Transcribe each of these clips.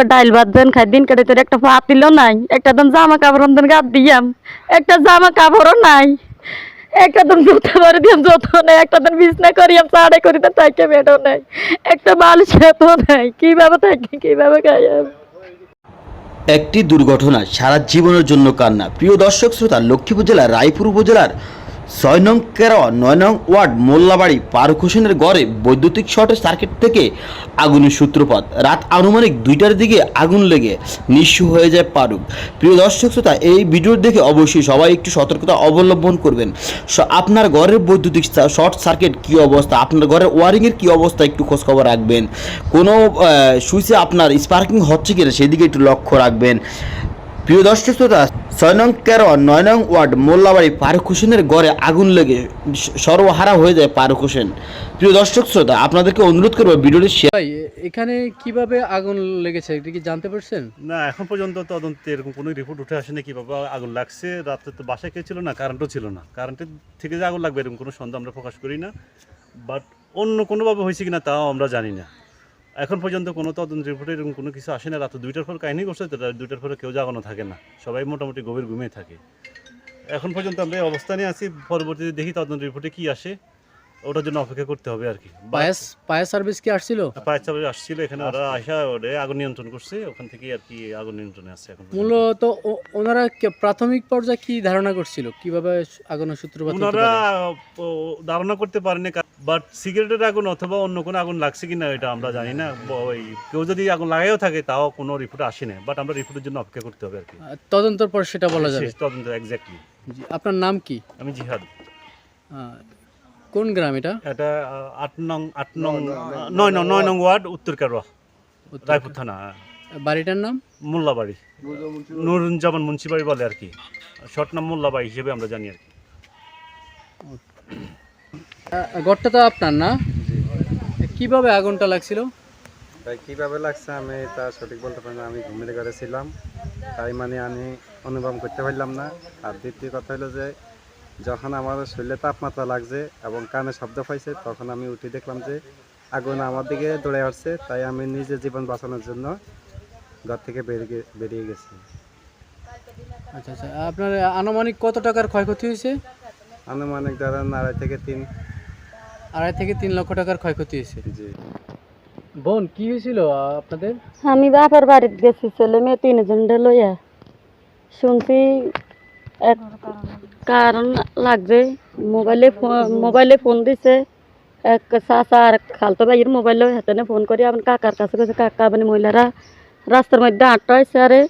দুগা ডাইল ভাত দেন খাই, দিন কেটে তোর একটা ভাত দিল নাই, একটা দিন জামা কাপড় দেন গাদ দিয়াম, একটা জামা কাপড়ও নাই, একটা দিন জুতা করে দিয়াম যত নাই, একটা দিন বিছনা করিয়াম সাড়ে করি তো তাইকে বেডও নাই, একটা বালিশ তো নাই, কীভাবে থাকি কীভাবে খাইয়াম? একটি দুর্ঘটনা সারা জীবনের জন্য কান্না। প্রিয় দর্শক, শ্রোতা, লক্ষ্মীপুর জেলার, রায়পুর উপজেলার ছয় নং কেরাওয়া নয় নং ওয়ার্ড, মোল্লাবাড়ি পারুক হোসেনের গড়ে বৈদ্যুতিক শর্ট সার্কিট থেকে আগুনের সূত্রপাত। রাত আনুমানিক দুইটার দিকে আগুন লেগে নিঃস্ব হয়ে যায় পারুক প্রিয় দর্শক শ্রোতা, এই ভিডিও দেখে অবশ্যই সবাই একটু সতর্কতা অবলম্বন করবেন। আপনার ঘরের বৈদ্যুতিক শর্ট সার্কিট কী অবস্থা? আপনার ঘরের ওয়ারিংয়ের কী অবস্থা? একটু খোঁজখবর রাখবেন। কোনো সুইচে আপনার স্পার্কিং হচ্ছে কিনা সেদিকে একটু লক্ষ্য রাখবেন। প্রিয় দর্শক শ্রোতা ছয় নং তেরো নয় নং ওয়ার্ড মোল্লাবাড়ি ফারুক হোসেনের গড়ে আগুন লেগে সর্বহারা হয়ে যায় ফারুক হোসেন। প্রিয় দর্শক শ্রোতা আপনাদেরকে অনুরোধ করব ভিডিওটি শেয়ার ভাই এখানে কীভাবে আগুন লেগেছে এটা কি জানতে পারছেন? না এখন পর্যন্ত তদন্তে এরকম কোনো রিপোর্ট উঠে আসেনি কীভাবে আগুন লাগছে। রাত্রে তো বাসায় কেউ ছিল না কারেন্টও ছিল না। কারেন্টের থেকে যে আগুন লাগবে এরকম কোনো সন্দেহ আমরা প্রকাশ করি না। বাট অন্য কোনোভাবে হয়েছে কিনা তাও আমরা জানি না। এখন পর্যন্ত কোনো তদন্ত রিপোর্টে এরকম কোনো কিছু আসে না। রাত দুইটার পর কাহিনী করছে তো দুইটার পরে কেউ জাগানো থাকে না। সবাই মোটামুটি গভীর ঘুমিয়ে থাকে। এখন পর্যন্ত আমরা এই অবস্থানে আছি। পরবর্তীতে দেখি তদন্ত রিপোর্টে কী আসে। ওটার জন্য অপেক্ষা করতে হবে আর কি। পায়াস পায়ার সার্ভিস কি আসছিল? পায়ের সার্ভিস আসছিল এখানে ওরা আসা ওরে আগুন নিয়ন্ত্রণ করছে ওখান থেকে আর কি আগুন নিয়ন্ত্রণে আছে এখন। মূলত ওনারা কে- প্রাথমিক পর্যায়ে কি ধারণা করছিল? কীভাবে আগুনের সূত্রপাত ওনারা? ধারণা করতে পারেনি বাট সিগারেটের আগুন অথবা অন্য কোনো আগুন লাগছে কিনা এটা আমরা জানি না। ওই কেউ যদি আগুন লাগাইও থাকে তাও কোনো রিপোর্ট আসে না। বাট আমরা রিপোর্টের জন্য অপেক্ষা করতে হবে আর কি। তদন্তর পর সেটা বলা যাবে। তদন্ত এক্স্যাক্টলি জি, আপনার নাম কি? আমি জিহাদ। কোন গ্রাম এটা? এটা আট নং আট নং নয় নং নয় নং ওয়ার্ড উত্তর কেরোয়া রায়পুর থানা। বাড়িটার নাম? মোল্লাবাড়ি। নুরুজ্জামান মুন্সিবাড়ি বলে আর কি। শর্ট নাম মোল্লাবাড়ি হিসেবে আমরা জানি আর কি। ঘরটা তো আপনার না? কীভাবে আগুনটা লাগছিল? তাই কীভাবে লাগছে আমি তা সঠিক বলতে পারি না। আমি ঘুমিয়ে ঘরে ছিলাম। তাই মানে আমি অনুভব করতে পারলাম না। আর দ্বিতীয় কথা হলো যে যখন আমার শরীরে তাপমাত্রা লাগছে এবং কানে শব্দ পাইছে তখন আমি উঠে দেখলাম যে আগুন আমার দিকে দৌড়ে আসছে তাই আমি নিজের জীবন বাঁচানোর জন্য ঘর থেকে বেরিয়ে বেরিয়ে গেছি। আচ্ছা আচ্ছা। আপনার আনুমানিক কত টাকার ক্ষয়ক্ষতি হয়েছে? আনুমানিক ধরেন আড়াই থেকে তিন। আড়াই থেকে তিন লক্ষ টাকার ক্ষয়ক্ষতি হয়েছে? জি। বোন কি হয়েছিল আপনাদের? আমি বাপের বাড়িতে গেছি ছেলে মেয়ে তিনজন লইয়া। শুনছি কারণ লাগছে মোবাইলে মোবাইলে ফোন দিছে। এক চাচা আর খালতো ভাইয়ের মোবাইলে হাতে ফোন করি। আমার কাকার কাছে গেছে কাকা মানে মহিলারা রাস্তার মধ্যে আটটা হয়েছে আরে।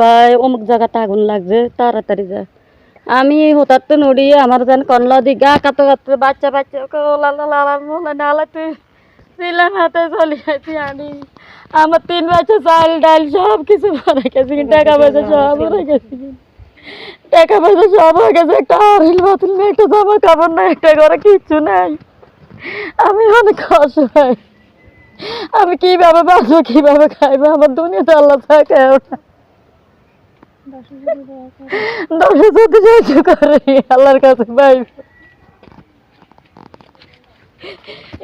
কয় অমুক জায়গাতে আগুন লাগছে তাড়াতাড়ি যা। আমি হঠাৎ তো নড়িয়ে আমার যেন কনলা দি গা কাতো কাতো বাচ্চা বাচ্চা ওলা লালা মোলা নালা তুই ছিলাম হাতে চলে আসি আনি। আমার তিন বছর চাল ডাল সব কিছু ভরে গেছে টাকা পয়সা সব ভরে গেছে। টাকা পয়সা সব হয়ে গেছে, একটা বাতিল নেই একটা জামা কাপড় নাই একটা ঘরে কিচ্ছু নাই। আমি অনেক অসহায়। আমি কীভাবে বাঁচবো, কীভাবে খাইবো, আমার দুনিয়াতে আল্লাহ থাকে দশ করে, আল্লাহর কাছে পাইবে।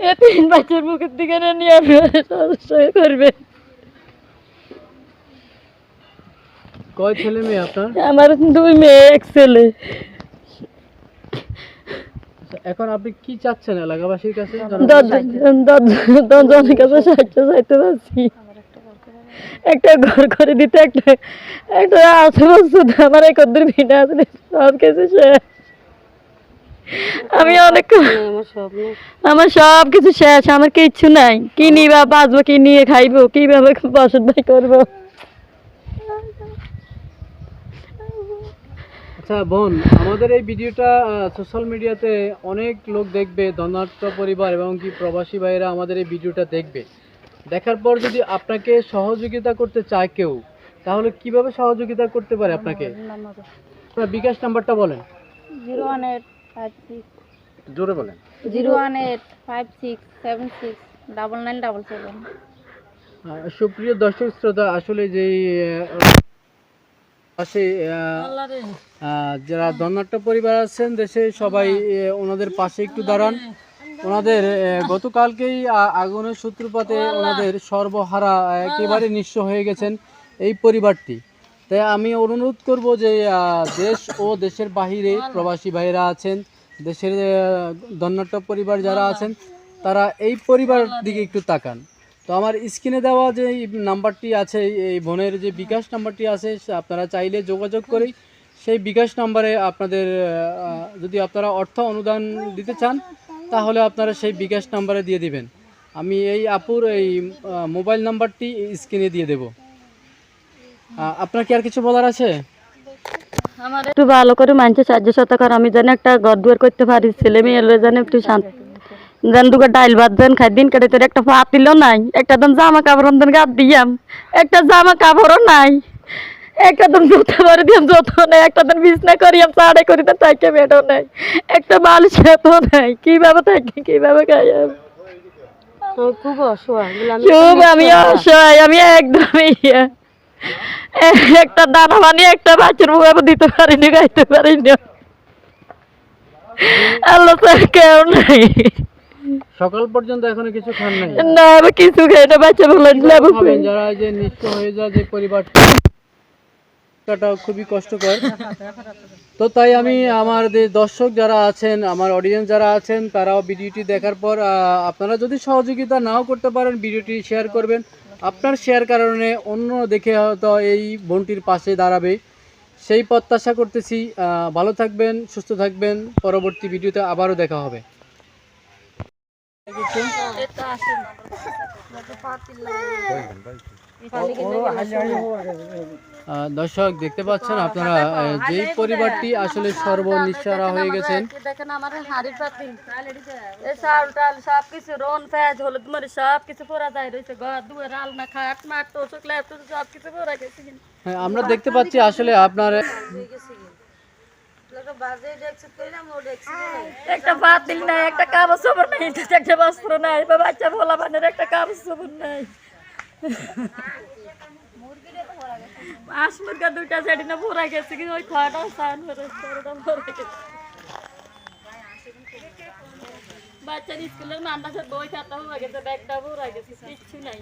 এ তিন বাচ্চার মুখের দিকে নিয়ে আপনি সদস্য কয় ছেলে মেয়ে আপনার? আমার দুই মেয়ে এক ছেলে। আচ্ছা, এখন আপনি কি চাচ্ছেন এলাকাবাসীর কাছে? দশজন দশজন দশজনের কাছে সাহায্য চাইতে পারছি। একটা ঘর করে দিতে একটা একটা আমার এক অদ্দুর ভিটা আছে সব কিছু শেষ। আমি অনেক আমার সব কিছু শেষ আমার কিচ্ছু নাই। কি নিবা বাঁচবো কি নিয়ে খাইবো কীভাবে বসত ভাই করব? আচ্ছা বোন আমাদের এই ভিডিওটা সোশ্যাল মিডিয়াতে অনেক লোক দেখবে ধনাঢ্য পরিবার এবং কি প্রবাসী ভাইয়েরা আমাদের এই ভিডিওটা দেখবে। দেখার পর যদি আপনাকে সহযোগিতা করতে চায় কেউ তাহলে কীভাবে সহযোগিতা করতে পারে আপনাকে? আপনার বিকাশ নাম্বারটা বলেন। Zero one eight five six. জোরে বলেন। Zero one eight five six seven six double nine double seven. সুপ্রিয় দর্শক শ্রোতা আসলে যেই পাশে যারা ধনাঢ্য পরিবার আছেন দেশে সবাই ওনাদের পাশে একটু দাঁড়ান। ওনাদের গতকালকেই আগুনের সূত্রপাতে ওনাদের সর্বহারা একেবারে নিঃস্ব হয়ে গেছেন এই পরিবারটি। তাই আমি অনুরোধ করব যে দেশ ও দেশের বাহিরে প্রবাসী ভাইরা আছেন দেশের আহ, ধন্যাট্য পরিবার যারা আছেন তারা এই পরিবার দিকে একটু তাকান। তো আমার স্ক্রিনে দেওয়া যে নাম্বারটি আছে, এই- বোনের যে বিকাশ নাম্বারটি আছে আপনারা চাইলে যোগাযোগ করেই সেই বিকাশ নাম্বারে আপনাদের যদি আপনারা অর্থ অনুদান দিতে চান, তাহলে আপনারা সেই বিকাশ নাম্বারে দিয়ে দিবেন। আমি এই আপুর এই মোবাইল নাম্বারটি স্ক্রিনে দিয়ে দেব। আপনার কি আর কিছু বলার আছে? আমার একটু ভালো করে মানছে সাহায্য শতকর আমি যেন একটা ঘর দুয়ার করতে পারি, ছেলে মেয়ে যেন একটু শান্ত যেন দুটো ডাইল ভাত দেন খাই দিন কেটে তোর একটা পাতিলও নাই একটা দিন জামা কাপড় দেন গাদ দিয়াম একটা জামা কাপড়ও নাই একটা দিন জুতা করে দিয়াম যত নেই একটা দিন বিছনা করিয়াম সাড়ে করি তো তাইকে বেডও নাই একটা বালিশ তো নাই কীভাবে থাকি কীভাবে খাই আমি? খুব অসহায় আমি অসহায় আমি একদমই ইয়ে। একটা দানা বানিয়ে একটা বাচ্চার মুখে দিতে পারিনি খাইতে পারিনি আল্লাহ কেউ নাই সকাল পর্যন্ত এখনও কিছু খান নাই? না আমি কিছু খাই না বাচ্চা বলে লেবু খাবেন? যারা যে নিঃস্ব হয়ে যায় যে পরিবারটা কাটা খুবই কষ্টকর। তো তাই আমি আমার যে দর্শক যারা আছেন আমার অডিয়েন্স যারা আছেন তারাও ভিডিওটি দেখার পর আপনারা যদি সহযোগিতা নাও করতে পারেন ভিডিওটি শেয়ার করবেন। আপনার শেয়ার কারণে অন্য দেখে হয়তো এই বোনটির পাশে দাঁড়াবে। সেই প্রত্যাশা করতেছি। ভালো থাকবেন সুস্থ থাকবেন। পরবর্তী ভিডিওতে আবারও দেখা হবে। আহ, দর্শক দেখতে পাচ্ছেন আপনারা যেই পরিবারটি আসলে সর্বনিঃসারা হয়ে গেছেন। দেখেন আমার হাড়ির পাতিল। এই চাল টাল সব কিছু রন পেঁয়াজ হলুদ মরিচ সব কিছু পোড়া যায় রয়েছে। ঘর দুয়ার আলনা খাট মাট তোষক ল্যাপ সব কিছু পোড়া গেছে। হ্যাঁ, আমরা দেখতে পাচ্ছি আসলে আপনার একটা পাতিল নাই, একটা কাগজ খবর নাই একটা বস্ত্র নাই, বা বাচ্চা ভোলা বানের একটা কাগজ খবর নাই। হাঁস মুরগা দুইটা সেটি না ভরা গেছে কিন্তু ওই স্নান করে ভরা বাচ্চার স্কুলের মান্ডাসের বই খাতা ভরা গেছে, ব্যাগটা ভরা গেছে, কিচ্ছু নাই।